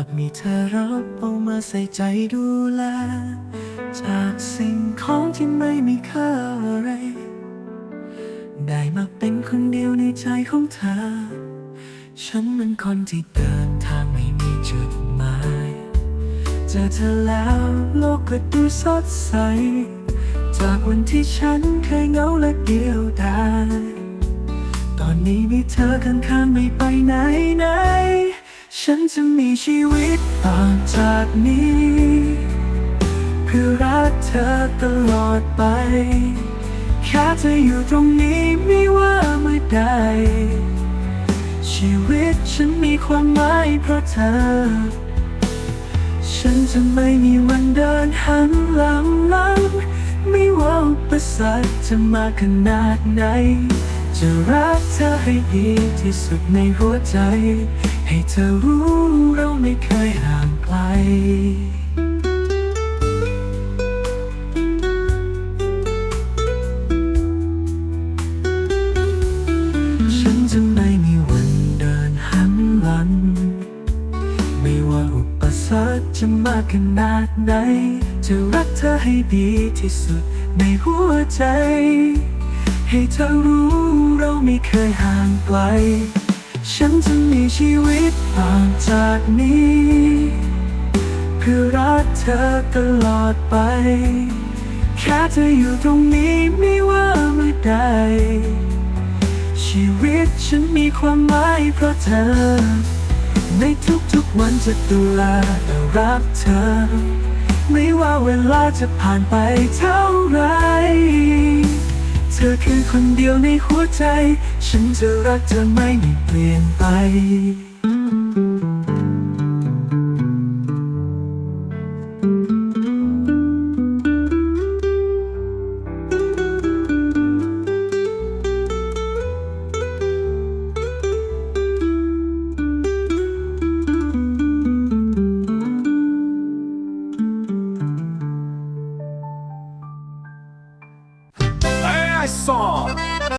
อาจมีเธอรับเอามาใส่ใจดูแล จากสิ่งของที่ไม่มีค่าอะไร ได้มาเป็นคนเดียวในใจของเธอ ฉันเป็นคนที่เดินทางไม่มีจุดหมาย เจอเธอแล้วโลกก็ดูสดใส จากวันที่ฉันเคยเหงาและเดียวดายตอนนี้มีเธอข้างๆไม่ไปไหนไหน ฉันจะมีชีวิตต่อจากนี้ เพื่อรักเธอตลอดไป แค่เธออยู่ตรงนี้ไม่ว่าเมื่อใด ชีวิตฉันมีความหมายเพราะเธอ ฉันจะไม่มีวันเดินหันหลังหลัง ไม่ว่าอุปสรรคจะมาขนาดไหน จะรักเธอให้ดีที่สุดในหัวใจ ให้เธอรู้เราไม่เคยห่างไกล ฉันจะไม่มีวันเดินหันหลัง ไม่ว่าอุปสรรคจะมากขนาดไหน จะรักเธอให้ดีที่สุดในหัวใจ ให้เธอรู้เราไม่เคยห่างไกล ฉันจะมีชีวิตต่างจากนี้ เพื่อรักเธอตลอดไป แค่เธออยู่ตรงนี้ไม่ว่าเมื่อใด ชีวิตฉันมีความหมายเพราะเธอ ในทุกๆวันจะดูแลและรักเธอ ไม่ว่าเวลาจะผ่านไปเท่าไร ธอคือคนเดียวในหัวใจ ฉันจะรักเธอไม่มีเปลี่ยนไป I saw.